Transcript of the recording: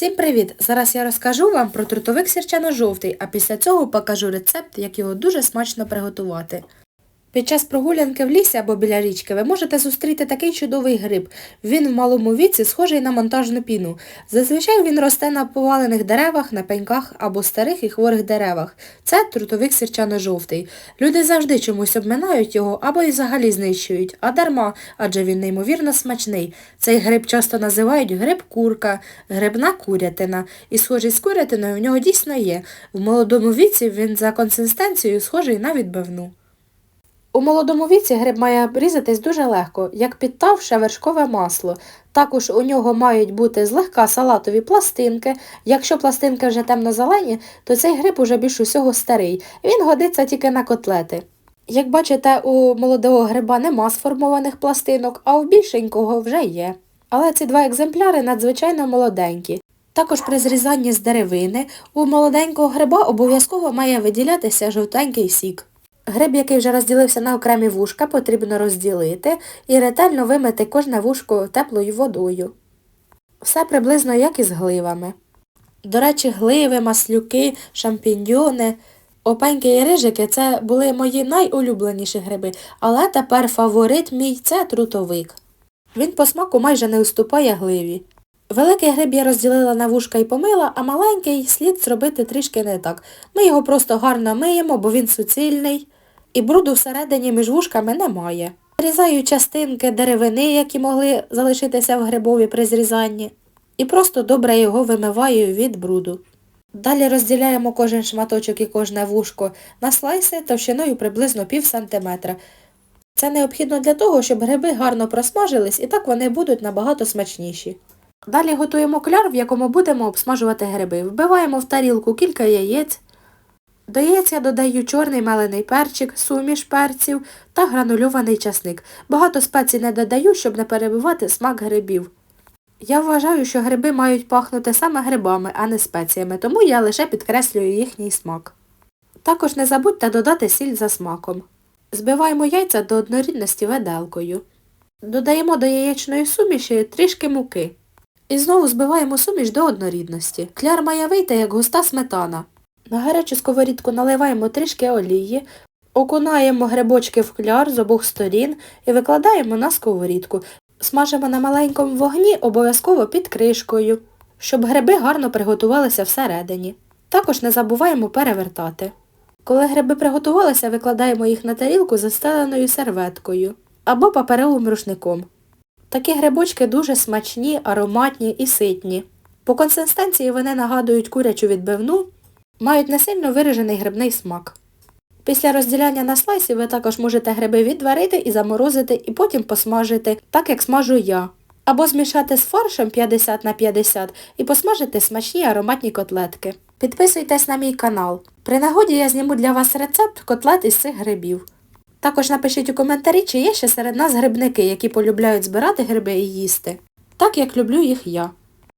Всім привіт! Зараз я розкажу вам про трутовик сірчано-жовтий, а після цього покажу рецепт, як його дуже смачно приготувати. Під час прогулянки в лісі або біля річки ви можете зустріти такий чудовий гриб. Він в малому віці схожий на монтажну піну. Зазвичай він росте на повалених деревах, на пеньках або старих і хворих деревах. Це трутовик сірчано-жовтий. Люди завжди чомусь обминають його або і взагалі знищують, а дарма, адже він неймовірно смачний. Цей гриб часто називають гриб курка, грибна курятина. І схожість з курятиною в нього дійсно є. В молодому віці він за консистенцією схожий на відбивну. У молодому віці гриб має різатись дуже легко, як підтавше вершкове масло. Також у нього мають бути злегка салатові пластинки. Якщо пластинки вже темно-зелені, то цей гриб уже більш усього старий. Він годиться тільки на котлети. Як бачите, у молодого гриба нема сформованих пластинок, а у більшенького вже є. Але ці два екземпляри надзвичайно молоденькі. Також при зрізанні з деревини у молоденького гриба обов'язково має виділятися жовтенький сік. Гриб, який вже розділився на окремі вушка, потрібно розділити і ретельно вимити кожне вушко теплою водою. Все приблизно як і з гливами. До речі, гливи, маслюки, шампіньйони, опеньки і рижики це були мої найулюбленіші гриби, але тепер фаворит мій це трутовик. Він по смаку майже не уступає гливі. Великий гриб я розділила на вушка і помила, а маленький слід зробити трішки не так. Ми його просто гарно миємо, бо він суцільний, і бруду всередині між вушками немає. Різаю частинки деревини, які могли залишитися в грибові при зрізанні, і просто добре його вимиваю від бруду. Далі розділяємо кожен шматочок і кожне вушко на слайси товщиною приблизно пів сантиметра. Це необхідно для того, щоб гриби гарно просмажились і так вони будуть набагато смачніші. Далі готуємо кляр, в якому будемо обсмажувати гриби. Вбиваємо в тарілку кілька яєць. До яєць я додаю чорний мелений перчик, суміш перців та гранульований часник. Багато спецій не додаю, щоб не перебивати смак грибів. Я вважаю, що гриби мають пахнути саме грибами, а не спеціями, тому я лише підкреслюю їхній смак. Також не забудьте додати сіль за смаком. Збиваємо яйця до однорідності виделкою. Додаємо до яєчної суміші трішки муки. І знову збиваємо суміш до однорідності. Кляр має вийти як густа сметана. На гарячу сковорідку наливаємо трішки олії, окунаємо грибочки в кляр з обох сторін і викладаємо на сковорідку. Смажимо на маленькому вогні обов'язково під кришкою, щоб гриби гарно приготувалися всередині. Також не забуваємо перевертати. Коли гриби приготувалися, викладаємо їх на тарілку застеленою серветкою або паперовим рушником. Такі грибочки дуже смачні, ароматні і ситні. По консистенції вони нагадують курячу відбивну, мають не сильно виражений грибний смак. Після розділяння на слайси ви також можете гриби відварити і заморозити, і потім посмажити, так як смажу я. Або змішати з фаршем 50 на 50 і посмажити смачні ароматні котлетки. Підписуйтесь на мій канал. При нагоді я зніму для вас рецепт котлет із цих грибів. Також напишіть у коментарі, чи є ще серед нас грибники, які полюбляють збирати гриби і їсти, так як люблю їх я.